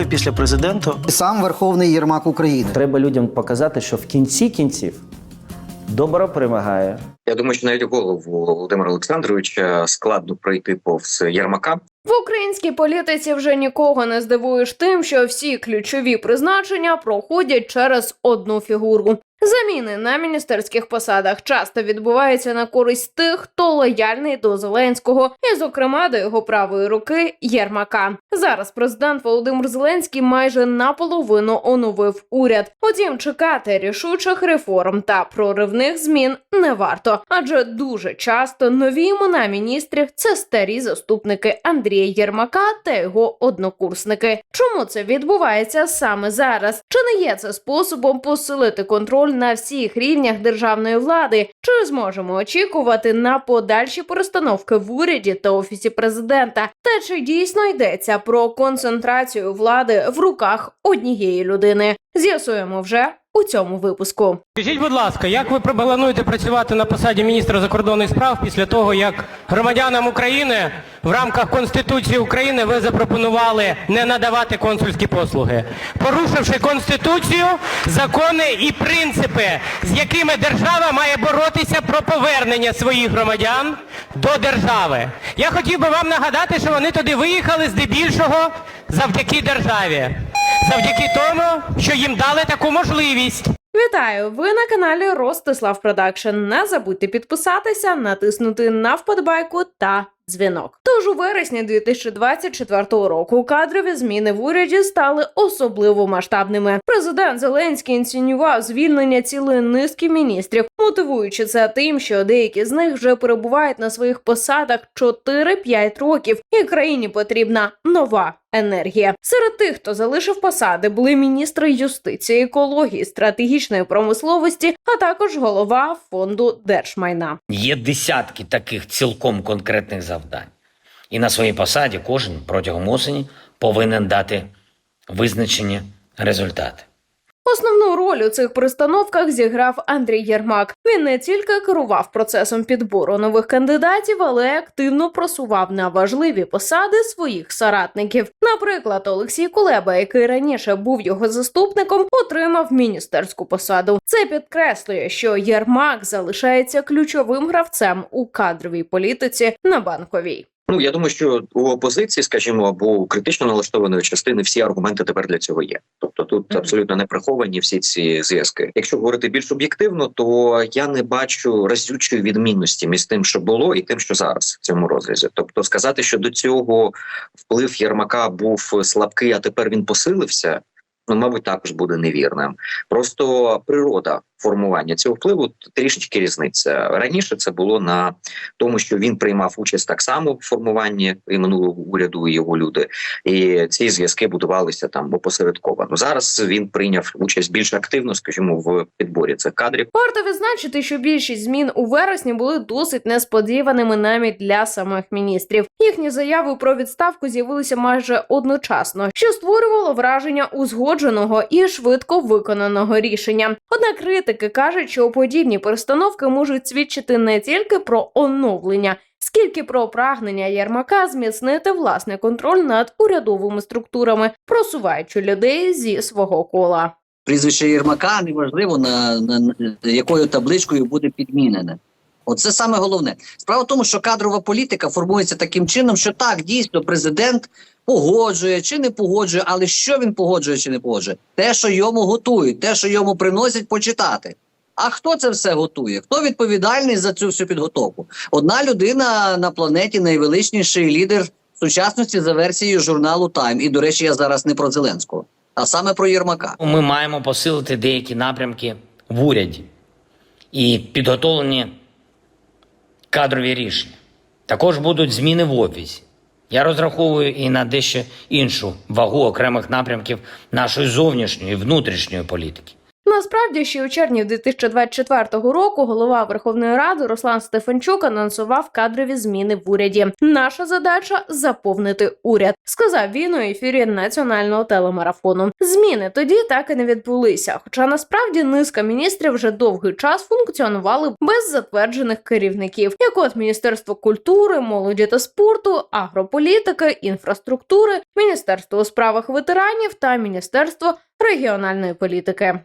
другий після президента. Сам Верховний Єрмак України. Треба людям показати, що в кінці кінців добро перемагає. Я думаю, що навіть голову Володимира Олександровича складно пройти повз Єрмака. В українській політиці вже нікого не здивуєш тим, що всі ключові призначення проходять через одну фігуру. Заміни на міністерських посадах часто відбуваються на користь тих, хто лояльний до Зеленського, і, зокрема, до його правої руки Єрмака. Зараз президент Володимир Зеленський майже наполовину оновив уряд. Утім, чекати рішучих реформ та проривних змін не варто, адже дуже часто нові імена міністрів це старі заступники Андрія Єрмака та його однокурсники. Чому це відбувається саме зараз? Чи не є це способом посилити контроль на всіх рівнях державної влади? Чи зможемо очікувати на подальші перестановки в уряді та офісі президента? Та чи дійсно йдеться про концентрацію влади в руках однієї людини? З'ясуємо вже у цьому випуску. Скажіть, будь ласка, як ви плануєте працювати на посаді міністра закордонних справ після того, як громадянам України в рамках Конституції України ви запропонували не надавати консульські послуги, порушивши Конституцію, закони і принципи, з якими держава має боротися про повернення своїх громадян до держави? Я хотів би вам нагадати, що вони туди виїхали здебільшого завдяки державі, завдяки тому, що їм дали таку можливість. Вітаю! Ви на каналі Ростислав Продакшн. Не забудьте підписатися, натиснути на вподобайку та дзвінок. Тож у вересні 2024 року кадрові зміни в уряді стали особливо масштабними. Президент Зеленський інсценював звільнення цілої низки міністрів, мотивуючи це тим, що деякі з них вже перебувають на своїх посадах 4-5 років, і країні потрібна нова. Енергія серед тих, хто залишив посади, були міністри юстиції, екології, стратегічної промисловості, а також голова фонду держмайна. Є десятки таких цілком конкретних завдань. І на своїй посаді кожен протягом осені повинен дати визначені результати. Основну роль у цих перестановках зіграв Андрій Єрмак. Він не тільки керував процесом підбору нових кандидатів, але й активно просував на важливі посади своїх соратників. Наприклад, Олексій Кулеба, який раніше був його заступником, отримав міністерську посаду. Це підкреслює, що Єрмак залишається ключовим гравцем у кадровій політиці на банковій. Ну я думаю, що у опозиції, скажімо, або у критично налаштованої частини всі аргументи тепер для цього є. Тобто тут Мгм. абсолютно не приховані всі ці зв'язки. Якщо говорити більш об'єктивно, то я не бачу разючої відмінності між тим, що було, і тим, що зараз в цьому розрізі. Тобто, сказати, що до цього вплив Єрмака був слабкий, а тепер він посилився. Ну, мабуть, також буде невірним. Просто природа формування цього впливу трішечки різниця. Раніше це було на тому, що він приймав участь так само в формуванні і минулого уряду і його люди, і ці зв'язки будувалися там опосередковано. Зараз він прийняв участь більш активно, скажімо, в підборі цих кадрів. Варто відзначити, що більшість змін у вересні були досить несподіваними навіть для самих міністрів. Їхні заяви про відставку з'явилися майже одночасно, що створювало враження узгодженого і швидко виконаного рішення. Однак критики кажуть, що подібні перестановки можуть свідчити не тільки про оновлення. Скільки про прагнення Єрмака зміцнити власний контроль над урядовими структурами, просуваючи людей зі свого кола. прізвище Єрмака неважливо на, на, на якою табличкою буде підмінене. Оце саме головне. Справа в тому, що кадрова політика формується таким чином, що так дійсно президент погоджує чи не погоджує, але що він погоджує чи не погоджує? Те, що йому готують, те, що йому приносять почитати. А хто це все готує? Хто відповідальний за цю всю підготовку? Одна людина на планеті найвеличніший лідер сучасності за версією журналу Тайм. І, до речі, я зараз не про Зеленського, а саме про Єрмака. Ми маємо посилити деякі напрямки в уряді і підготовлені кадрові рішення. Також будуть зміни в офісі. Я розраховую і на дещо іншу вагу окремих напрямків нашої зовнішньої внутрішньої політики. Насправді, ще у червні 2024 року голова Верховної Ради Руслан Стефанчук анонсував кадрові зміни в уряді. Наша задача заповнити уряд, сказав він у ефірі національного телемарафону. Зміни тоді так і не відбулися. Хоча насправді низка міністрів вже довгий час функціонували без затверджених керівників, як от Міністерство культури, молоді та спорту, агрополітики, інфраструктури, Міністерство у справах ветеранів та Міністерство регіональної політики.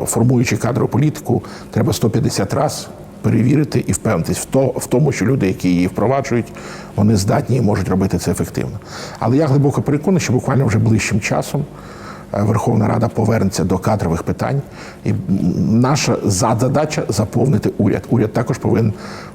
Формуючи кадрову політику, треба 150 разів перевірити і впевнитись в, то, в тому, що люди, які її впроваджують, вони здатні і можуть робити це ефективно. Але я глибоко переконаний, що буквально вже ближчим часом е, Верховна Рада повернеться до кадрових питань, і наша задача заповнити уряд. Уряд також повинен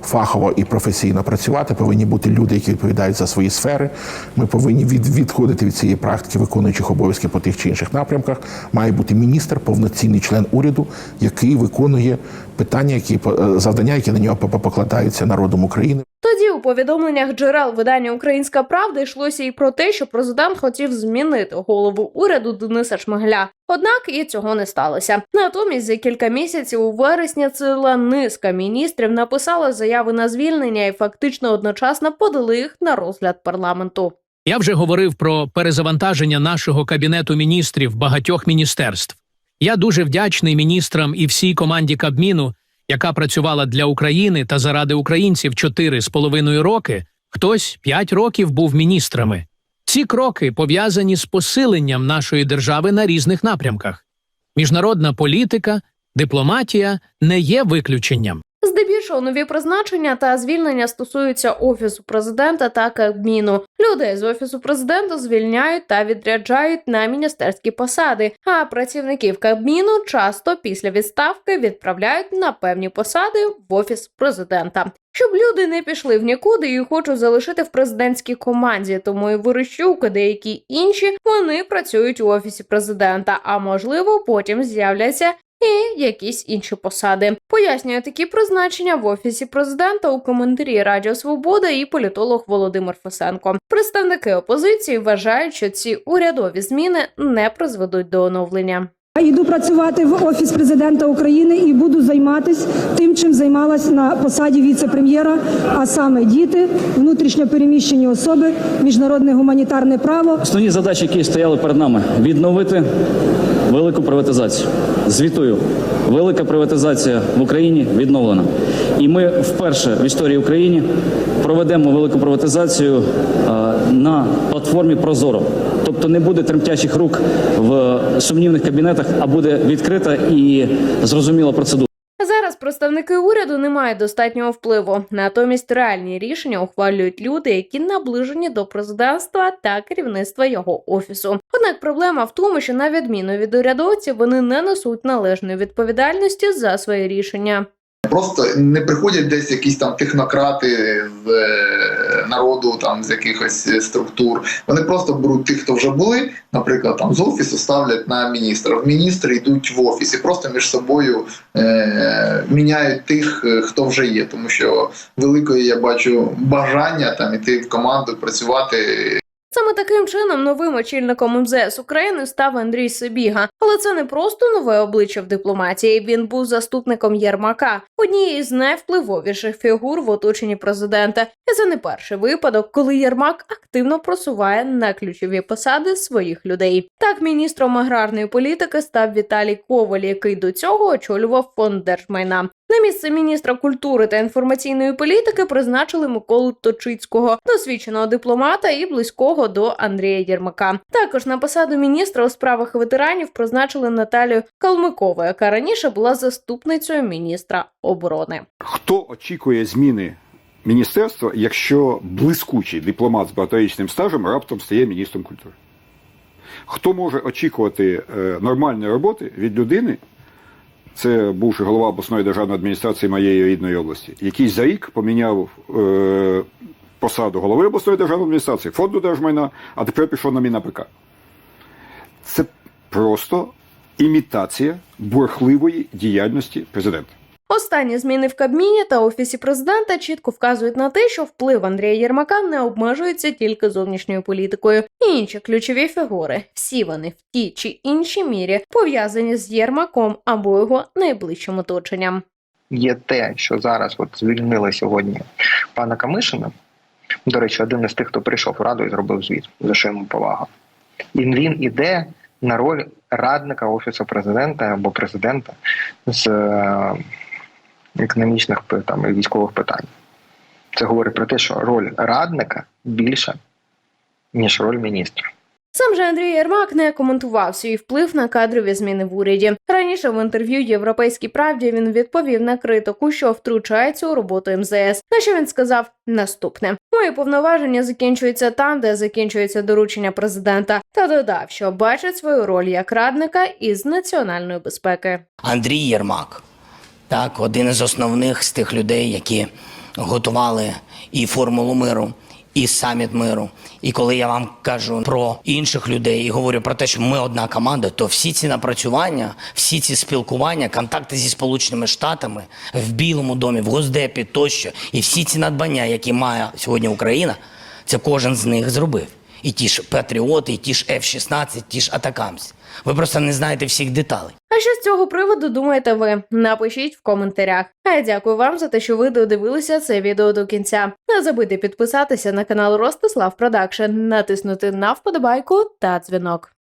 фахово і професійно працювати. Повинні бути люди, які відповідають за свої сфери. Ми повинні від, відходити від цієї практики виконуючих обов'язки по тих чи інших напрямках. Має бути міністр, повноцінний член уряду, який виконує питання, які е, завдання, які на нього по- покладаються народом України. Тоді у повідомленнях джерел видання Українська Правда йшлося і про те, що президент хотів змінити голову уряду Дениса Шмигаля. Однак і цього не сталося. Натомість за кілька місяців у вересні ціла низка міністрів написала заяви на звільнення і фактично одночасно подали їх на розгляд парламенту. Я вже говорив про перезавантаження нашого кабінету міністрів багатьох міністерств. Я дуже вдячний міністрам і всій команді Кабміну, яка працювала для України та заради українців чотири з половиною роки. Хтось п'ять років був міністрами. Ці кроки пов'язані з посиленням нашої держави на різних напрямках. Міжнародна політика, дипломатія не є виключенням. Здебільшого нові призначення та звільнення стосуються офісу президента та Кабміну. Людей з офісу президента звільняють та відряджають на міністерські посади. А працівників Кабміну часто після відставки відправляють на певні посади в офіс президента. Щоб люди не пішли в нікуди і хочуть залишити в президентській команді, тому і Верещук, деякі інші вони працюють у офісі президента. А можливо, потім з'являться і якісь інші посади. Пояснює такі призначення в офісі президента у коментарі Радіо Свобода і політолог Володимир Фесенко. Представники опозиції вважають, що ці урядові зміни не призведуть до оновлення. Йду працювати в офіс президента України і буду займатися тим, чим займалась на посаді віце-прем'єра, а саме діти, внутрішньо переміщені особи, міжнародне гуманітарне право, Основні задачі, які стояли перед нами, відновити велику приватизацію. Звітую, велика приватизація в Україні відновлена. І ми вперше в історії України проведемо велику приватизацію е, на платформі Прозоро. Тобто не буде тремтячих рук в сумнівних кабінетах, а буде відкрита і зрозуміла процедура. Представники уряду не мають достатнього впливу. Натомість реальні рішення ухвалюють люди, які наближені до президентства та керівництва його офісу. Однак проблема в тому, що на відміну від урядовців вони не несуть належної відповідальності за свої рішення. Просто не приходять десь якісь там технократи з народу, там з якихось е, структур. Вони просто беруть тих, хто вже були, наприклад, там з офісу ставлять на міністра. Міністри йдуть в офіс і просто між собою е, міняють тих, е, хто вже є. Тому що великої я бачу бажання там іти в команду працювати Саме таким чином новим очільником МЗС України став Андрій Сибіга. Але це не просто нове обличчя в дипломатії. Він був заступником Єрмака, однієї з найвпливовіших фігур в оточенні президента. І це не перший випадок, коли Єрмак активно просуває на ключові посади своїх людей. Так, міністром аграрної політики став Віталій Коваль, який до цього очолював фонд держмайна. На місце міністра культури та інформаційної політики призначили Миколу Точицького, досвідченого дипломата і близького до Андрія Єрмака. Також на посаду міністра у справах ветеранів призначили Наталію Калмикову, яка раніше була заступницею міністра оборони. Хто очікує зміни міністерства, якщо блискучий дипломат з багаторічним стажем раптом стає міністром культури? Хто може очікувати е, нормальної роботи від людини? Це бувший голова обласної державної адміністрації моєї рідної області, який за рік поміняв е, посаду голови обласної державної адміністрації, фонду держмайна, а тепер пішов на МінАПК. Це просто імітація бурхливої діяльності президента. Останні зміни в Кабміні та офісі президента чітко вказують на те, що вплив Андрія Єрмака не обмежується тільки зовнішньою політикою. І інші ключові фігури, всі вони в тій чи іншій мірі пов'язані з Єрмаком або його найближчим оточенням. є те, що зараз от звільнили сьогодні пана Камишина. До речі, один із тих, хто прийшов в раду і зробив звіт, за що йому повага. І він іде на роль радника офісу президента або президента з е, економічних там, і військових питань. Це говорить про те, що роль радника більша, ніж роль міністра. Сам же Андрій Єрмак не коментував свій вплив на кадрові зміни в уряді. Раніше в інтерв'ю Європейській правді він відповів на критику, що втручається у роботу МЗС. На що він сказав наступне: мої повноваження закінчуються там, де закінчується доручення президента, та додав, що бачить свою роль як радника із національної безпеки. Андрій Єрмак, так, один із основних з тих людей, які готували і формулу миру, і саміт миру. І коли я вам кажу про інших людей і говорю про те, що ми одна команда, то всі ці напрацювання, всі ці спілкування, контакти зі Сполученими Штатами в Білому домі, в Госдепі тощо, і всі ці надбання, які має сьогодні Україна, це кожен з них зробив. І ті ж Патріоти, і ті ж F-16, ті ж Атакамс. Ви просто не знаєте всіх деталей. А що з цього приводу думаєте ви? Напишіть в коментарях. А я дякую вам за те, що ви додивилися це відео до кінця. Не забудьте підписатися на канал Ростислав Продакшн, натиснути на вподобайку та дзвінок.